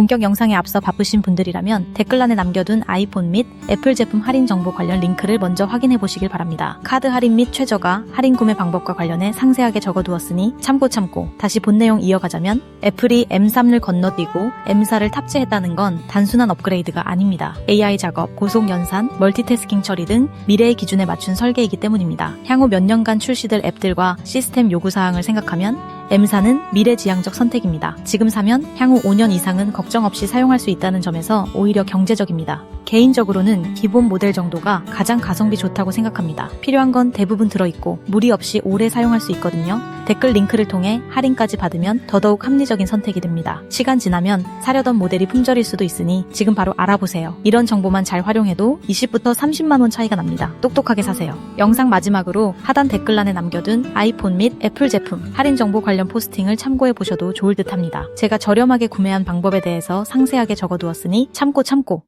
본격 영상에 앞서 바쁘신 분들이라면 댓글란에 남겨둔 아이폰 및 애플 제품 할인 정보 관련 링크를 먼저 확인해 보시길 바랍니다. 카드 할인 및 최저가, 할인 구매 방법과 관련해 상세하게 적어두었으니 참고 참고 다시 본 내용 이어가자면 애플이 M3를 건너뛰고 M4를 탑재했다는 건 단순한 업그레이드가 아닙니다. AI 작업, 고속 연산, 멀티태스킹 처리 등 미래의 기준에 맞춘 설계이기 때문입니다. 향후 몇 년간 출시될 앱들과 시스템 요구사항을 생각하면 M사는 미래지향적 선택입니다. 지금 사면 향후 5년 이상은 걱정 없이 사용할 수 있다는 점에서 오히려 경제적입니다. 개인적으로는 기본 모델 정도가 가장 가성비 좋다고 생각합니다. 필요한 건 대부분 들어있고 무리 없이 오래 사용할 수 있거든요. 댓글 링크를 통해 할인까지 받으면 더더욱 합리적인 선택이 됩니다. 시간 지나면 사려던 모델이 품절일 수도 있으니 지금 바로 알아보세요. 이런 정보만 잘 활용해도 20부터 30만원 차이가 납니다. 똑똑하게 사세요. 영상 마지막으로 하단 댓글란에 남겨둔 아이폰 및 애플 제품 할인 정보 관련 포스팅을 참고해 보셔도 좋을 듯 합니다. 제가 저렴하게 구매한 방법에 대해서 상세하게 적어두었으니 참고 참고